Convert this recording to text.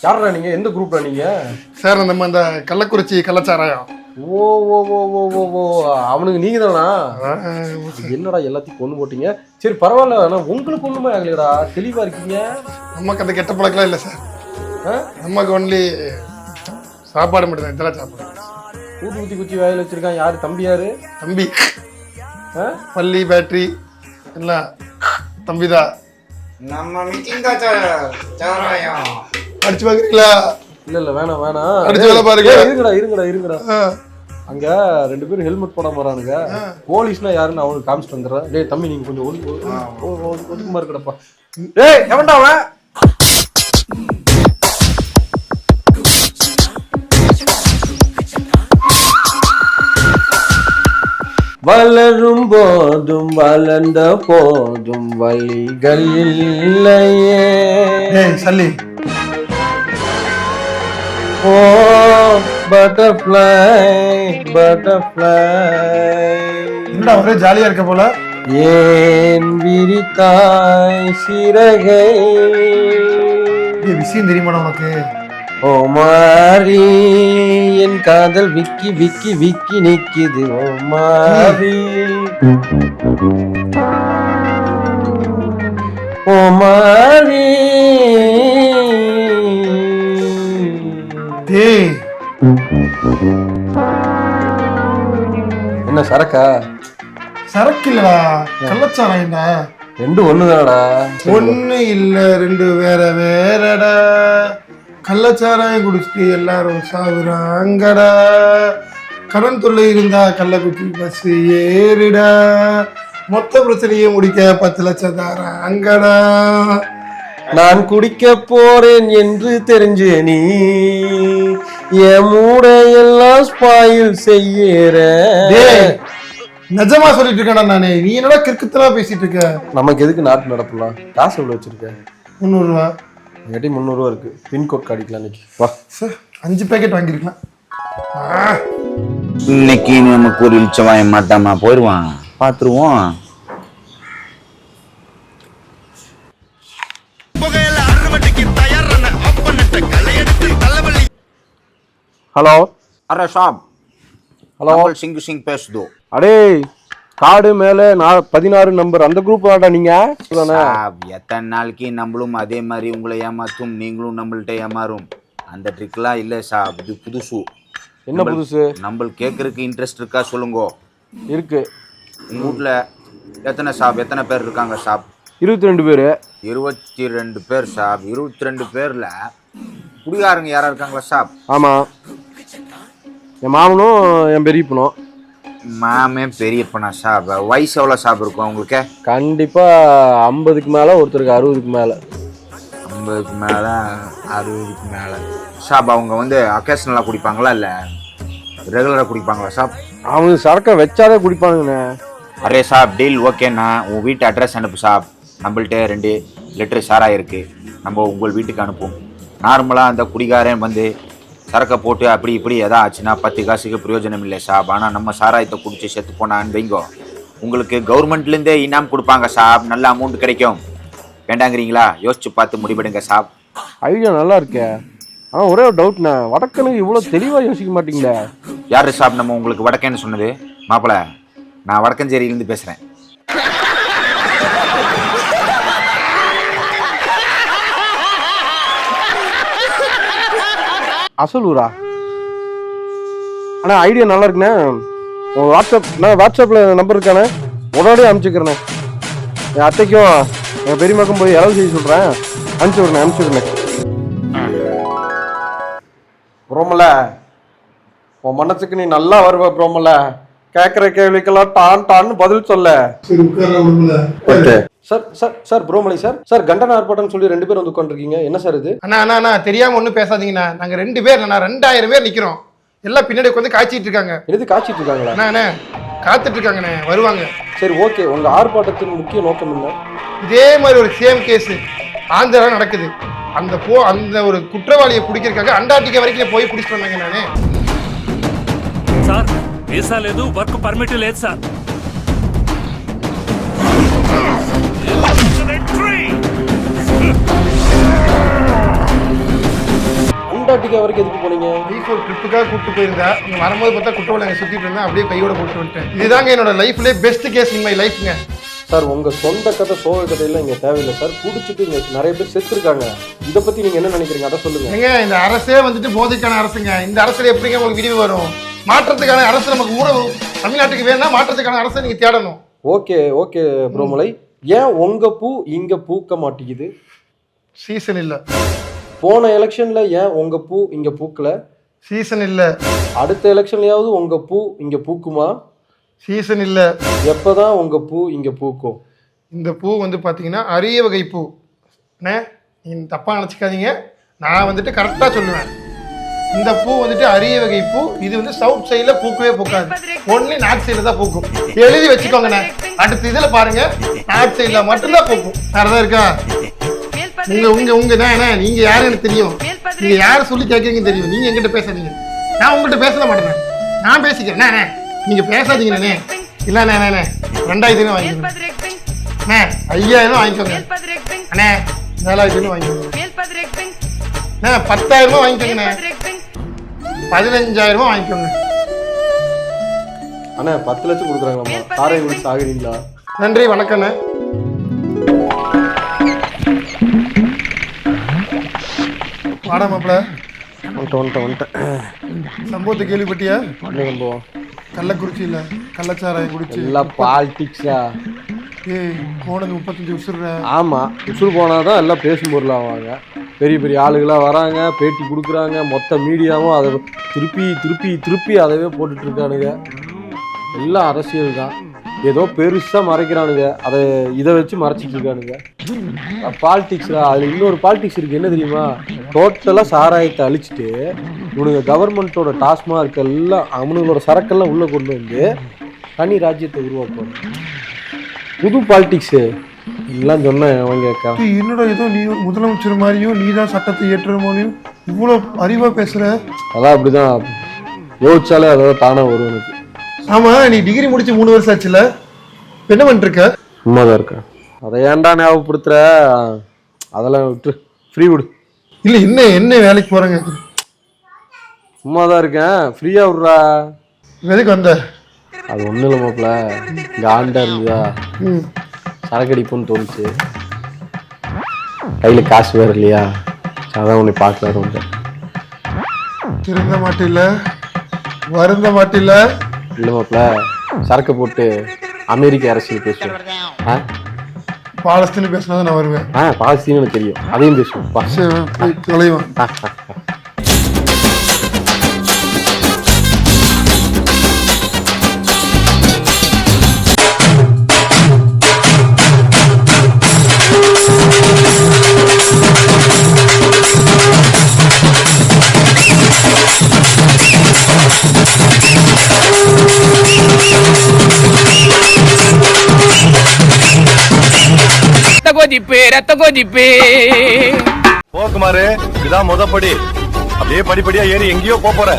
யாரா நீங்க? எந்த குரூப்ல நீங்க? சார் நம்ம இந்த கள்ளக்குறிச்சி கள்ளச்சாராயம். ஓ ஓ ஓ ஓ ஓ ஓ. அவனுக்கு நீங்க தானா என்னடா எல்லாத்தையும் கொண்டு போட்டீங்க? சரி பரவாயில்ல. ஆனா உங்களுக்கு ஒண்ணுமே ஆகலடா தெளிவா இருக்கீங்க. நமக்கு அந்த கெட்ட பழக்கம்லாம் இல்லை சார். ஆ? நமக்கு ஒன்லி சாப்பாடு மட்டும் தான் இதெல்லாம் சாப்பாடு. ஊட்டி ஊத்தி குச்சி வாயில வச்சிருக்கான். யாரு? தம்பி யாரு? தம்பி. ஆ? பள்ளி பேட்டரி எல்லாம் தம்பி தான் நம்ம சா- சாராயம். அடிச்சு பார்க்குறீங்களா இல்ல இல்ல வேணாம் வேணாம். அடிச்சு வேலை பாருங்க. இருங்கடா இருங்கடா இருங்கடா. அங்க ரெண்டு பேரும் ஹெல்மெட் போடாம வரானுங்க போலீஸ்னா யாருன்னு அவனுக்கு காமிச்சிட்டு வந்துடுறேன் டேய் தம்பி நீங்க கொஞ்சம் ஒதுக்குமா இருக்கடப்பா. டேய் எவன்டா அவன்? வளரும் போதும் வளர்ந்த போதும் வழிகள் இல்லையே. சல்லி. ஓ பட்டர்ஃப்ளை பட்டர்ஃப்ளை என்னடா ஒரே ஜாலியா இருக்க போல? ஏன் விரித்தாய் சிறகை? ஏய் விஷயம் தெரியுமாடா உனக்கு? ஓ மாறி என் காதல் விக்கி விக்கி விக்கி நிக்குது. ஓ மாறி. ஓ மாறி டேய். என்ன சரக்கா? சரக்கு இல்லடா. கள்ளச்சாராயம்டா ரெண்டு ஒண்ணுதானடா ஒண்ணு இல்ல ரெண்டு வேற வேறடா. கள்ளச்சாராயம் குடிச்சிட்டு எல்லாரும் சாகுறாங்கடா கடன் தொல்லை இருந்தா கள்ளக்குச்சி பஸ் ஏறுடா. மொத்த பிரச்சனையை முடிக்க பத்து லட்சம் தாராங்கடா. நான் குடிக்க போறேன் என்று தெரிஞ்ச நீ என் மூடையெல்லாம் ஸ்பாயில் செய்யற. டேய் நிஜமா சொல்லிட்டு இருக்கேன்டா நானே. நீ என்னடா கிறுக்குத்தனமா பேசிட்டு இருக்க? நமக்கு எதுக்கு நாட்டு நடப்பலாம் காசு எவ்வளவு வச்சிருக்க? முந்நூறு ரூபா என்கிட்ட முந்நூறுவா இருக்கு. பின்கோட் காடிக்கலாம் இன்னைக்கு வா. சார் அஞ்சு பேக்கெட் வாங்கியிருக்கலாம். இன்னைக்கு நமக்கு ஒரு இழிச்ச வாய மாட்டாமா போயிடுவான் பார்த்துருவோம். ஹலோ. அரே ஷாப் ஹலோ. சிங்கு சிங் பேசுதோ. அடே காடு மேல நான் பதினாறு நம்பர் அந்த குரூப் வாடா நீங்க? தானே சாப் எத்தனை நாளைக்கு நம்மளும் அதே மாதிரி உங்களை ஏமாத்தும் நீங்களும் நம்மள்ட்ட ஏமாறும். அந்த ட்ரிக்லாம் இல்லை சாப் இது புதுசு. என்ன புதுசு? நம்மளுக்கு கேட்கறதுக்கு இன்ட்ரெஸ்ட் இருக்கா சொல்லுங்க. இருக்கு. உங்க வீட்டில் எத்தனை ஷாப் எத்தனை பேர் இருக்காங்க ஷாப்? இருபத்தி ரெண்டு பேரு. இருபத்தி ரெண்டு பேர் ஷாப் இருபத்தி ரெண்டு பேரில் குடிகாரங்க யாரா இருக்காங்களா ஷாப்? ஆமா. என் மாமனும் என் பெரியப்பனும். மாமே பெரியப்பனா ஷாப் வயசு எவ்வளோ ஷாப் இருக்கும் உங்களுக்கு? கண்டிப்பா ஐம்பதுக்கு மேல ஒருத்தருக்கு அறுபதுக்கு மேல. ஐம்பதுக்கு மேலே அறுபதுக்கு மேலே. ஷாப் அவங்க வந்து அக்கேஷனலாக குடிப்பாங்களா இல்லை? ரெகுலராக குடிப்பாங்களா ஷாப் அவங்க சரக்கை வச்சாதே குடிப்பானுங்கண்ணே. அரே ஷாப் டீல் ஓகேண்ணா. உன் வீட்டு அட்ரஸ் அனுப்பு ஷாப் நம்மள்ட்ட ரெண்டு லிட்டர் சாராயம் இருக்குது நம்ம உங்கள் வீட்டுக்கு அனுப்புவோம். நார்மலாக அந்த குடிகாரன் வந்து சரக்கை போட்டு அப்படி இப்படி எதா ஆச்சுன்னா பத்து காசுக்கு பிரயோஜனம் இல்லை ஷாப் ஆனால் நம்ம சாராயத்தை குடிச்சு செத்து போனான்னு வைங்கோ உங்களுக்கு கவர்மெண்ட்லேருந்தே இனாம் கொடுப்பாங்க ஷாப் நல்ல அமௌண்ட் கிடைக்கும். வேண்டாங்கிறீங்களா? யோசிச்சு பார்த்து முடிவெடுங்க ஷாப் ஐடியா நல்லா இருக்கே. ஆனா ஒரே ஒரு டவுட்ண்ணே வடக்கனுக்கு இவ்வளவு தெளிவா யோசிக்க மாட்டீங்களே? யார் ஷாப் நம்ம உங்களுக்கு வடக்கேன்னு சொன்னது. மாப்பிள நான் வடக்கஞ்சேரியிலேருந்து பேசுகிறேன் அசலூரா அண்ணா ஐடியா நல்லா இருக்குண்ணே. உங்கள் வாட்ஸ்அப் நான் வாட்ஸ்அப்பில் நம்பர் இருக்கானே உடனடியே அனுப்பிச்சுக்கிறேண்ணே. என் அத்தைக்கும் என் பெரியமாக்கும் போய் இறவு செய்ய சொல்கிறேன் அனுப்பிச்சி விடுறேன் அனுப்பிச்சி விடுறேன் ப்ரோமல உன் மனசுக்கு நீ நல்லா வருவ ப்ரோமல. கேட்குற கேள்விக்கெல்லாம் டான் டான்னு பதில் சொல்ல. சரி. சார் சார் சார் ப்ரோமலை சார். சார் கண்டன ஆர்ப்பாட்டம்னு சொல்லி ரெண்டு பேர் வந்து உட்காந்துருக்கீங்க என்ன சார் இது? அண்ணா அண்ணா அண்ணா தெரியாம ஒன்றும் பேசாதீங்கண்ணா. நாங்க ரெண்டு பேர் அண்ணா ரெண்டாயிரம் பேர் நிக்கிறோம். எல்லாம் பின்னாடி உட்காந்து காய்ச்சிட்டு இருக்காங்க. எது காய்ச்சிட்டு இருக்காங்களா? அண்ணா அண்ணா காத்துட்டு இருக்காங்கண்ணே. வருவாங்க. சரி ஓகே. உங்க ஆர்ப்பாட்டத்தின் முக்கிய நோக்கம் என்ன? இதே மாதிரி ஒரு சேம் கேஸ் ஆந்திரா நடக்குது. அந்த போ அந்த ஒரு குற்றவாளியை பிடிக்கிறதுக்காக அண்டார்டிகா வரைக்கும் போய் பிடிச்சிட்டு வந்தாங்க நானே. వీసా లేదు వర్క్ పర్మిట్ లేదు సార్ அண்டார்டிகா வரைக்கும் எதுக்கு போனீங்க லைஃப் ஒரு ட்ரிப்புக்காக கூப்பிட்டு போயிருந்தேன் இங்க வரும்போது பார்த்தா குற்றவாளி அங்கே சுற்றிட்டு இருந்தேன் அப்படியே கையோட போட்டு வந்துட்டேன் இதுதாங்க என்னோட லைஃப்லேயே பெஸ்ட் கேஸ் இன் மை லைஃப்ங்க சார் உங்க சொந்த கதை சோக கதையெல்லாம் இங்க தேவையில்லை சார் குடிச்சிட்டு இங்க நிறைய பேர் செத்துருக்காங்க இதை பத்தி நீங்க என்ன நினைக்கிறீங்க அதை சொல்லுங்க ஏங்க இந்த அரசே வந்துட்டு போதைக்கான அரசுங்க இந்த அரசுல எப்படிங்க உங்களுக்கு விடிவு வரும் மாற்றத்துக்கான அரசு நமக்கு ஊட தமிழ்நாட்டுக்கு வேணும்னா மாற்றத்துக்கான அரசை நீங்க தேடணும். ஓகே ஓகே ப்ரோமலை ஏன் உங்க பூ இங்க பூக்க மாட்டேங்குது? சீசன் இல்ல. போன எலெக்ஷன்ல ஏன் உங்க பூ இங்க பூக்கல? சீசன் இல்ல. அடுத்த எலெக்ஷன்லயாவது உங்க பூ இங்க பூக்குமா? சீசன் இல்ல. எப்பதான் உங்க பூ இங்க பூக்கும்? இந்த பூ வந்து பாத்தீங்கன்னா அரிய வகை பூ. அண்ணே நீங்க தப்பா நினச்சிக்காதீங்க. நான் வந்துட்டு கரெக்டாக சொல்லுவேன். இந்த பூ வந்துட்டு அரிய வகை பூ. இது வந்து சவுத் சைடில் பூக்கவே பூக்காது. ஒன்லி நார்த் சைடில் தான் பூக்கும். எழுதி வச்சுக்கோங்கண்ணே. அடுத்த இதில் பாருங்க. நார்த் சைடில் மட்டும்தான் பூக்கும். வேறு தான் இருக்கா? உங்க உங்க உங்க தான் அண்ணே, நீங்க யாரு எனக்கு தெரியும்? நீங்க யார் சொல்லி கேட்கறீங்கன்னு தெரியும். நீங்க எங்கிட்ட பேசாதீங்க. நான் உங்கள்கிட்ட பேச மாட்டேன் நான் பேசிக்கிறேன். நீங்க பேசாதீங்க அண்ணே இல்ல அண்ணே, ரெண்டாயிரத்தி வாங்கிக்கோங்க. அண்ணே ஐயாயிரம் வாங்கிக்கோங்க. அண்ணே நாலாயிரத்தி வாங்கிக்கோங்க. அண்ணே பத்தாயிரம் ரூபாய் வாங்கிக்கோங்கண்ணே பதினஞ்சாயிரம் ரூபாய் வாங்கிக்கோங்க. அண்ணா பத்து லட்சம் கொடுக்குறாங்களாம்மா. தாரை குடிச்சு ஆகுறீங்களா நன்றி வணக்கண்ணே. வாடா மாப்பிள. வந்துட்டேன் வந்துட்டேன் வந்துட்டேன். சம்பவத்தை கேள்விப்பட்டியா? என்ன சம்பவம் கள்ளக்குறிச்சி இல்ல கள்ளச்சாராயம் குடிச்சு எல்லாம் பாலிடிக்ஸா ஏய் போனது முப்பத்தஞ்சு வருஷம் ஆமா உசுறு போனாதான் எல்லாம் பேசும் பொருளாவாங்க. பெரிய பெரிய ஆளுகளாக வராங்க பேட்டி கொடுக்குறாங்க மொத்த மீடியாவும் அதை திருப்பி திருப்பி திருப்பி அதவே போட்டுட்ருக்கானுங்க. எல்லாம் அரசியல் தான் ஏதோ பெருசாக மறைக்கிறானுங்க. அதை இதை வச்சு மறைச்சிட்டு இருக்கானுங்க பாலிடிக்ஸ்ல அதில் இன்னொரு பாலிடிக்ஸ் இருக்குது என்ன தெரியுமா? டோட்டலாக சாராயத்தை அழிச்சிட்டு இவனுங்க கவர்மெண்ட்டோட டாஸ்மார்க் எல்லாம் அவனுங்களோட சரக்கெல்லாம் உள்ளே கொண்டு வந்து தனி ராஜ்யத்தை உருவாக்குவாங்க புது பாலிடிக்ஸு எல்லாம் சொன்னேன் அவங்க என்னடா ஏதோ நீ முதலமைச்சர் மாதிரியும் நீ தான் சட்டத்தை ஏற்றுற மாதிரியும் இவ்வளோ அறிவா பேசுற? அதான் அப்படிதான். யோசிச்சாலே அதாவது தானே வரும் எனக்கு. ஆமா நீ டிகிரி முடிச்சு மூணு வருஷம் ஆச்சுல? என்ன பண்ணிட்டு இருக்க? சும்மாதான் இருக்கேன். அதை ஏன்டா ஞாபகப்படுத்துற? அதெல்லாம் விட்டு ஃப்ரீ விடு. இல்ல என்ன என்ன வேலைக்கு போறேங்க? சும்மாதான் இருக்கேன். ஃப்ரீயா விட்றா. எதுக்கு வந்த? அது ஒன்றும் இல்லை மாப்பிள இங்கே ஆண்டா இருந்ததா? ம் சரக்கு அடிப்போன்னு தோணுச்சு. கையில் காசு வேற இல்லையா? அதான் உன்னை பார்க்கலான்னு வந்தேன் திருந்த மாட்டில்ல? வருந்த மாட்டில்ல? இல்லை மாப்பிள சரக்கு போட்டு அமெரிக்க அரசியல் பேசுவேன் ஆ? பாலஸ்தீன் பேசினா தான் நான் வருவேன். ஆ பாலஸ்தீன் எனக்கு தெரியும். அதையும் பேசுவோம். பா. சரி போய் தொலைவான் கொதிப்பு ரத்த கொதிப்பு. போக்குமாரு இதான் முத படி. அப்படியே படிப்படியா ஏறி எங்கேயோ போற.